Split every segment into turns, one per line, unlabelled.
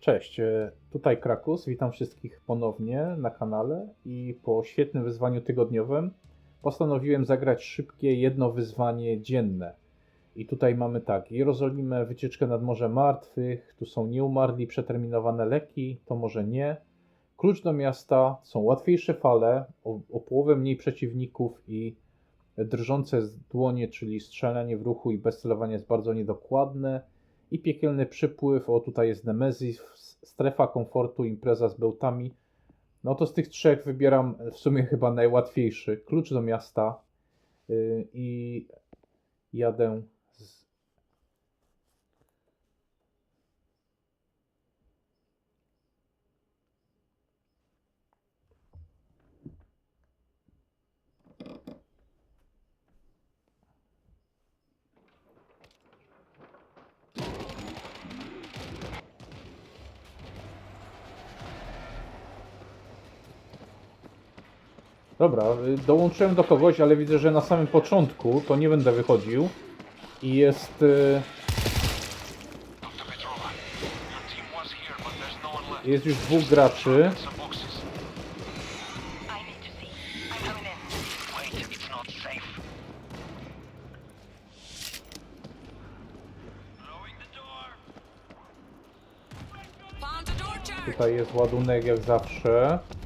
Cześć, e, tutaj Krakus, witam wszystkich ponownie na kanale i po świetnym wyzwaniu tygodniowym postanowiłem zagrać szybkie jedno wyzwanie dzienne. I tutaj mamy tak, Jerozolimę, wycieczkę nad Morze Martwych, tu są nieumarli, przeterminowane leki, to może nie. Klucz do miasta, są łatwiejsze fale, o, o połowę mniej przeciwników i drżące dłonie, czyli strzelanie w ruchu i bezcelowanie jest bardzo niedokładne. I piekielny przypływ, o tutaj jest Nemezis, strefa komfortu, impreza z bełtami. No to z tych trzech wybieram w sumie chyba najłatwiejszy. Klucz do miasta yy, i jadę z... Dobra, dołączyłem do kogoś, ale widzę, że na samym początku to nie będę wychodził. I jest... y. Jest już dwóch graczy.
Some boxes.
I need to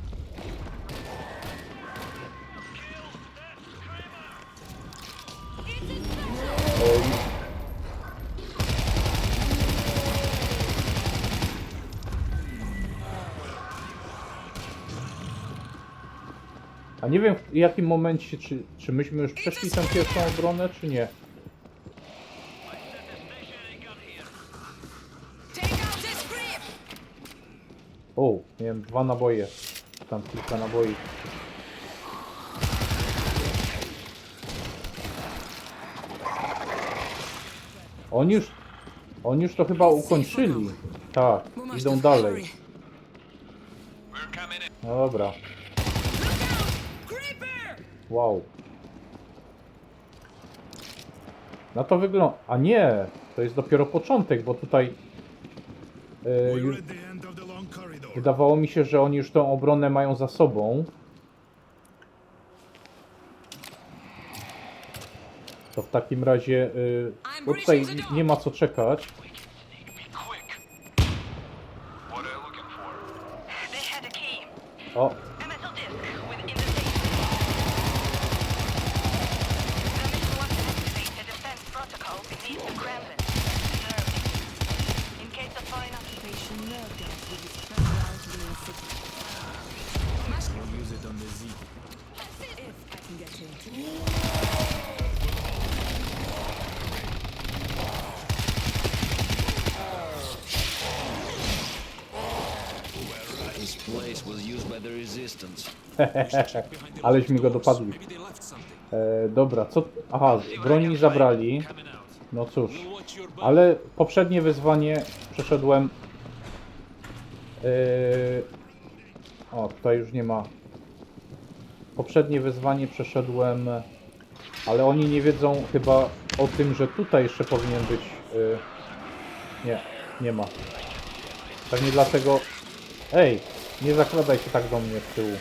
A nie wiem w jakim momencie, czy, czy myśmy już przeszli tę pierwszą obronę, czy nie. O, miałem dwa naboje. Tam kilka naboi. Oni już, oni już to chyba ukończyli. Tak, idą dalej. No dobra! Wow. Na to wygląda... A nie, to jest dopiero początek, bo tutaj... Yy, już, wydawało mi się, że oni już tą obronę mają za sobą. To w takim razie... Yy, bo tutaj nie ma co czekać.
Quick.
aleśmy go dopadli. E, dobra, co... Aha, broni zabrali. No cóż. Ale poprzednie wyzwanie przeszedłem... E, o, tutaj już nie ma. Poprzednie wyzwanie przeszedłem... Ale oni nie wiedzą chyba o tym, że tutaj jeszcze powinien być... E, nie, nie ma. Pewnie dlatego... Ej, nie zakładaj się tak do mnie z tyłu.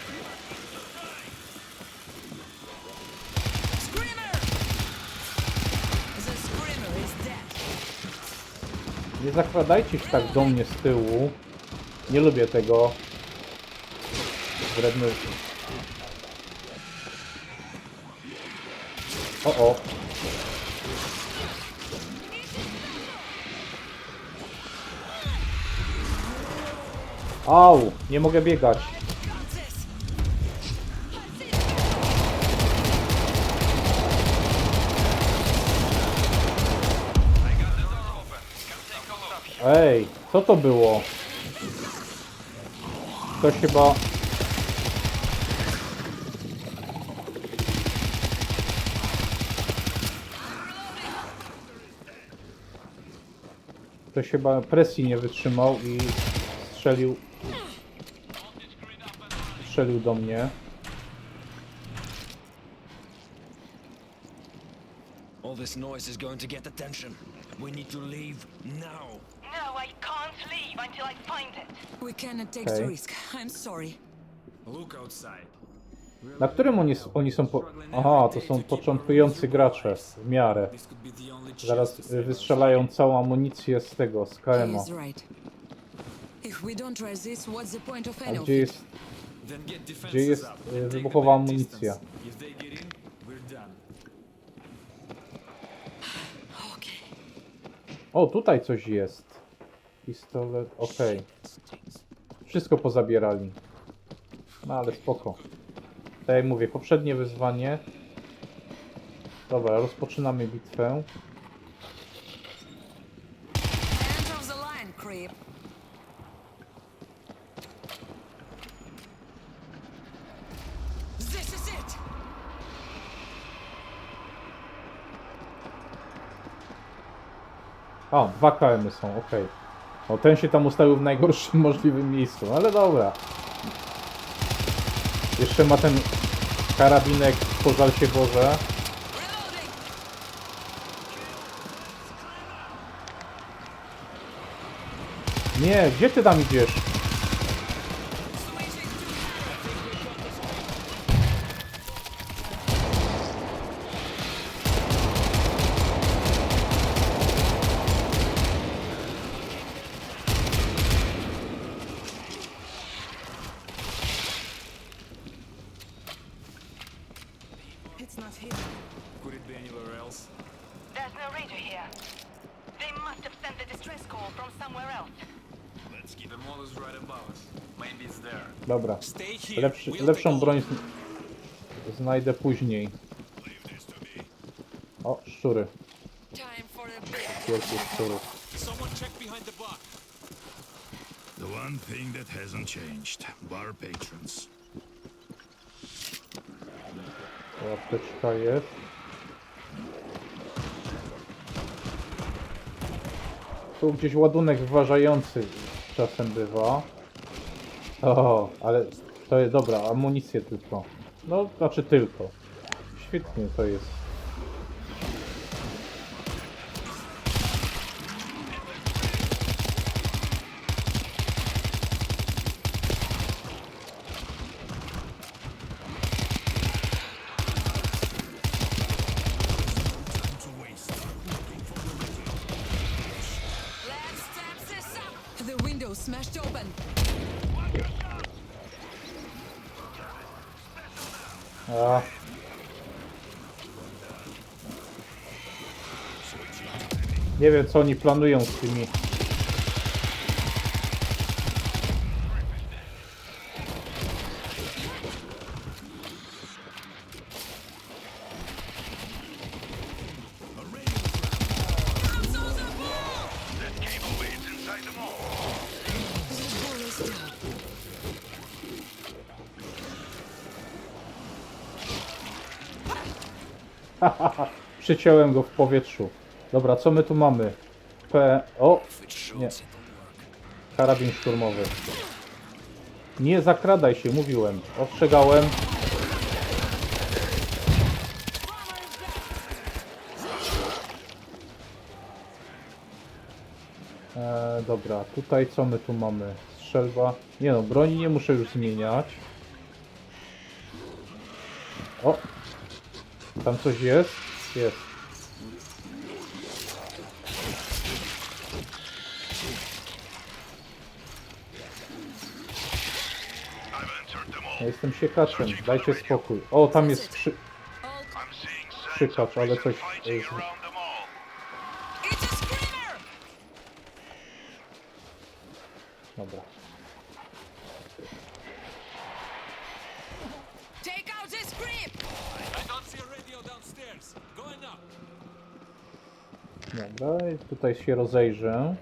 Nie zakładajcie się tak do mnie z tyłu. Nie lubię tego. Wredny... O, o. Au! Nie mogę biegać. Ej, co to było? Ktoś chyba... Ktoś chyba presji nie wytrzymał i strzelił... Strzelił do mnie.
All this noise is going to get attention. We need to leave now.
No, I can't leave until I find it.
We cannot take
Okay.
the risk. I'm sorry.
Look outside.
Na którym oni, s- oni są po... Aha, to są początkujący gracze, w miarę. Zaraz y, wystrzelają całą amunicję z tego, z
He
KMO.
is right. If we don't resist, what's the point of
A
any of
gdzie
it?
jest... Gdzie jest,
them
wybuchowa amunicja? O, tutaj coś jest. Pistolet, okej. Wszystko pozabierali. No ale spoko. Tak jak mówię, poprzednie wyzwanie. Dobra, rozpoczynamy bitwę.
End of the line, creep. This is it!
A, dwa KM są, okej. O, ten się tam ustawił w najgorszym możliwym miejscu, no ale dobra. Jeszcze ma ten karabinek, pożal się Boże. Nie, gdzie ty tam idziesz? Dobra. Lepszy, lepszą broń zn- znajdę później. O, szczury. Wielkie
behind the
one thing that hasn't changed bar patrons.
To apteczka jest. Tu gdzieś ładunek wyważający czasem bywa. O, ale to jest dobra, amunicję tylko. No, znaczy tylko. Świetnie to jest.
Smashed open.
Nie wiem co oni planują z tymi. Przyciąłem go w powietrzu. Dobra, co my tu mamy? P... O! Nie. Karabin szturmowy. Nie zakradaj się, mówiłem. Ostrzegałem. E, dobra, tutaj co my tu mamy? Strzelba. Nie no, broni nie muszę już zmieniać. O! Tam coś jest? Jest. Ja jestem siekaczem, dajcie spokój. O, tam jest
of
krzykacz, ale coś...
fighting around the mall.
It's a screamer!
Dobra.
Take out this creep!
I don't see a radio downstairs. Going up.
Dobra, i tutaj się rozejrzę.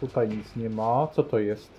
Tutaj nic nie ma. Co to jest?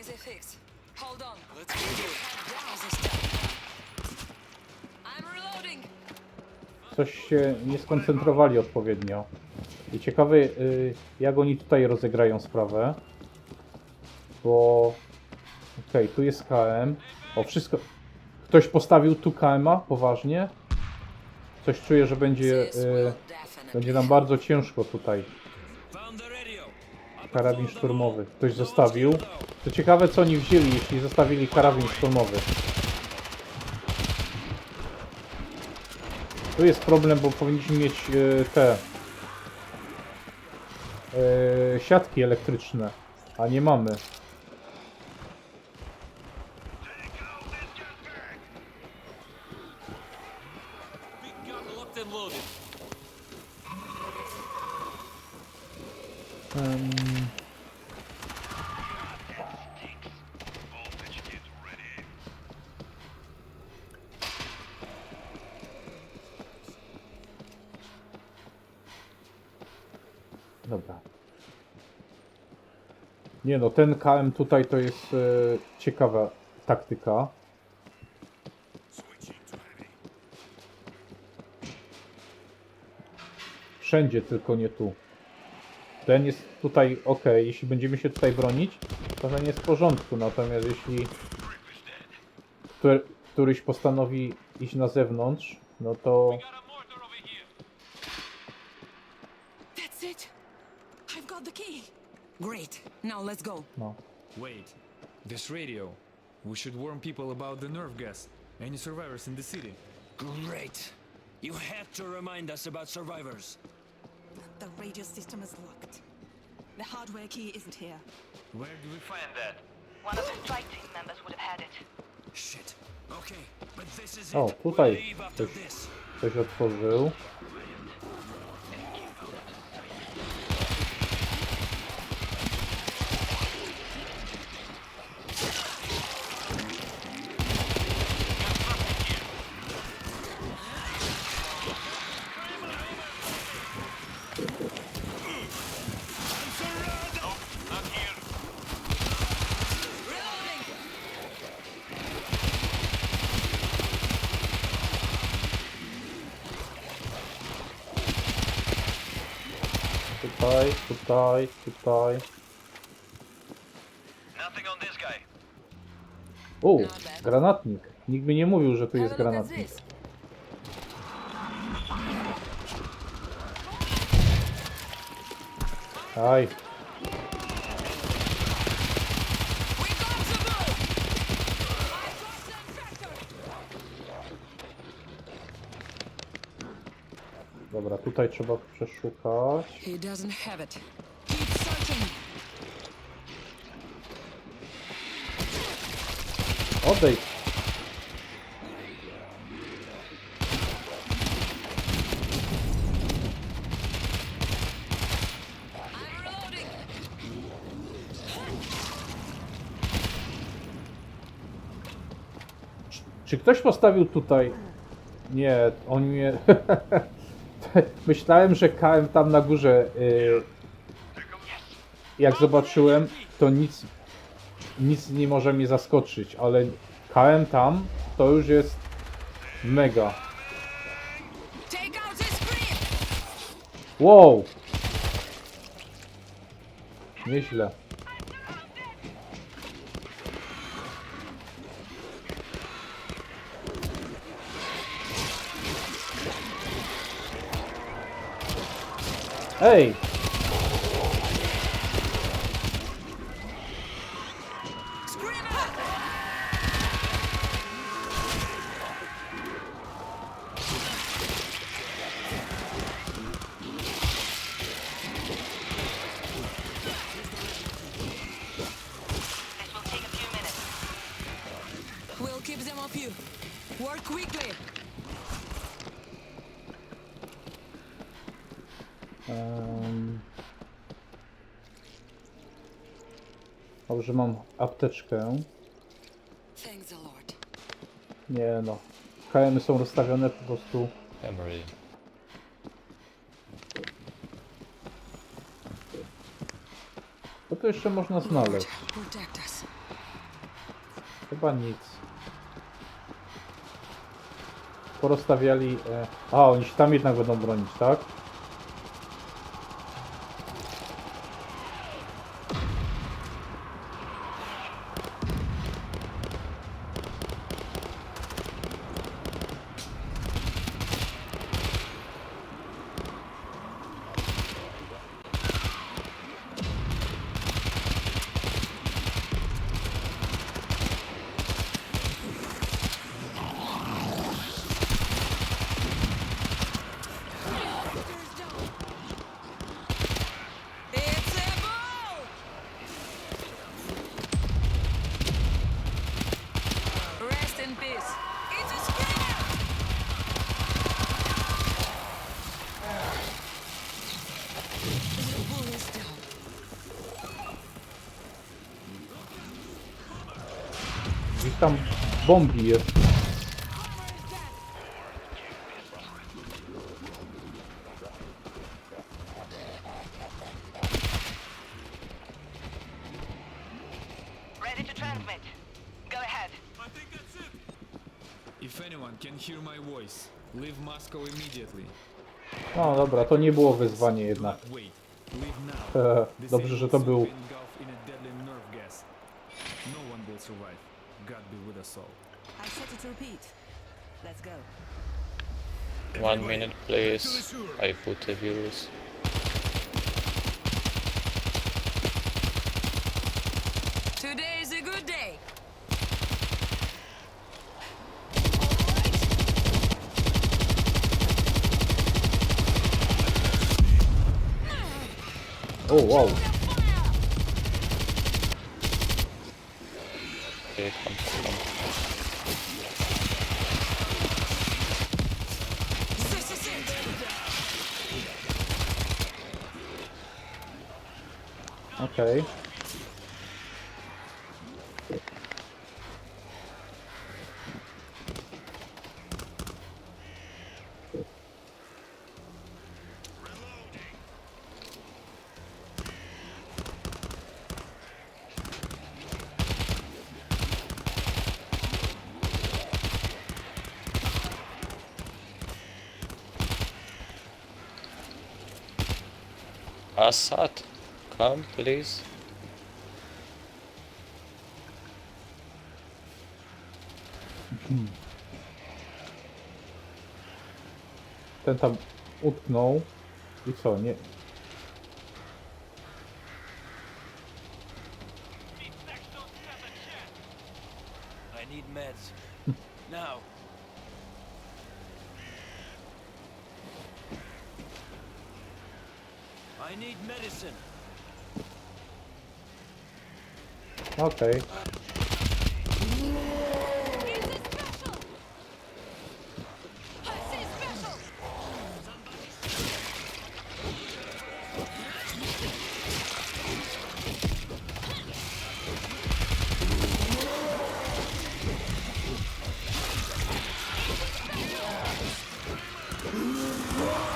is a fix. Hold on. Let's get. I'm reloading.
Coś się nie skoncentrowali odpowiednio. I ciekawy, y, jak oni tutaj rozegrają sprawę. Bo... Okej, okay, tu jest KM. O, wszystko... Ktoś postawił tu KMA? Poważnie? Coś czuję, że będzie... Y, będzie nam bardzo ciężko tutaj. Karabin szturmowy. Ktoś zostawił. To ciekawe, co oni wzięli, jeśli zostawili karabin szturmowy. Tu jest problem, bo powinniśmy mieć e, te e, siatki elektryczne, a nie mamy. Nie no, ten KM tutaj to jest e, ciekawa taktyka. Wszędzie, tylko nie tu. Ten jest tutaj ok, jeśli będziemy się tutaj bronić, to ten jest w porządku, natomiast jeśli któr- któryś postanowi iść na zewnątrz, no to
Now let's go.
no.
Wait, this radio. We should warn people about the nerve gas. Any survivors in the city?
Great. You have to remind us about survivors.
The radio system is locked. The hardware key isn't here.
Where do we find that?
One of the strike team members would have had it.
Shit. Okay, but this is
O,
it.
tutaj
We'll leave after
coś,
this.
coś otworzył. Tutaj, tutaj, tutaj.
Nothing on this guy.
U, granatnik. Nikt mi nie mówił, że tu jest
Have a look at
granatnik.
this.
Aj,
We got to go.
Dobra, tutaj trzeba przeszukać.
He doesn't have it. Keep searching.
Odejdź!
I'm.
Czy ktoś postawił tutaj? Nie, oni mnie... Myślałem, że KM tam na górze... y, Jak zobaczyłem, to nic... Nic nie może mnie zaskoczyć, ale KM tam to już jest mega. Wow! Nieźle. Ej!
Screamer.
This will take a few minutes.
We'll keep them off you. Work quickly.
Em. Dobrze, mam apteczkę. Nie no. KM są rozstawione po prostu.
Emery.
Co tu jeszcze można znaleźć? Chyba nic. porozstawiali... E... A, oni się tam jednak będą bronić, tak? Tam bombi jest.
Ready to transmit. Go ahead.
If anyone can hear my voice, leave Moscow immediately.
No dobra, to nie było wyzwanie jednak.
Wait. Leave now. This
Dobrze, że to był.
No one will survive. God be with us all.
I set it to repeat. Let's go.
One minute, please. I put the virus.
Today is a good day.
O, wow. Okej.
Assad, come, please.
Ten tam utknął. I co, nie... Okej.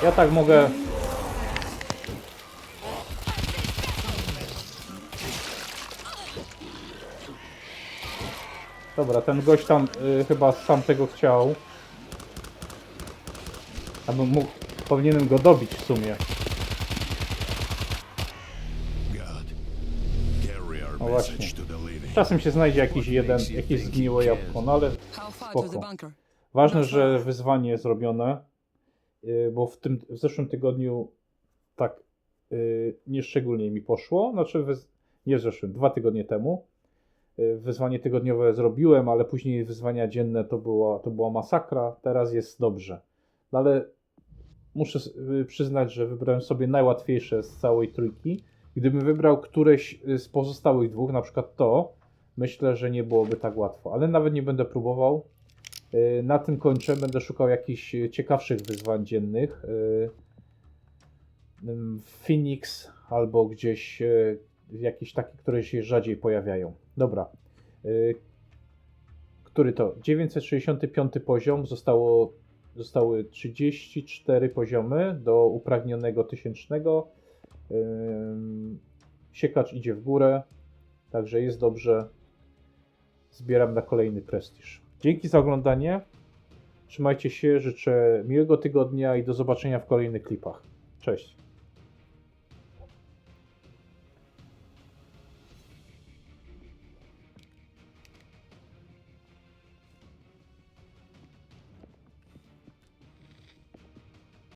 Ja tak mogę... Dobra, ten gość tam y, chyba sam tego chciał. Abym mógł, powinienem go dobić w sumie.
God. Carry our
O, właśnie. Czasem się znajdzie jakiś jeden, jakieś zgniłe jabłko, no ale spoko. Ważne, że wyzwanie zrobione, y, bo w tym w zeszłym tygodniu tak y, nieszczególnie mi poszło. Znaczy, nie w zeszłym, dwa tygodnie temu. Y, Wyzwanie tygodniowe zrobiłem, ale później wyzwania dzienne to była, to była masakra. Teraz jest dobrze. No ale muszę y, przyznać, że wybrałem sobie najłatwiejsze z całej trójki. Gdybym wybrał któreś y, z pozostałych dwóch, na przykład to, myślę, że nie byłoby tak łatwo. Ale nawet nie będę próbował. Na tym kończę. Będę szukał jakichś ciekawszych wyzwań dziennych. Phoenix albo gdzieś jakieś takie, które się rzadziej pojawiają. Dobra. Y, Który to? 965 poziom. Zostało, zostały 34 poziomy do upragnionego tysięcznego. Ym, Siekacz idzie w górę. Także jest dobrze. Zbieram na kolejny prestiż. Dzięki za oglądanie. Trzymajcie się, życzę miłego tygodnia i do zobaczenia w kolejnych klipach. Cześć.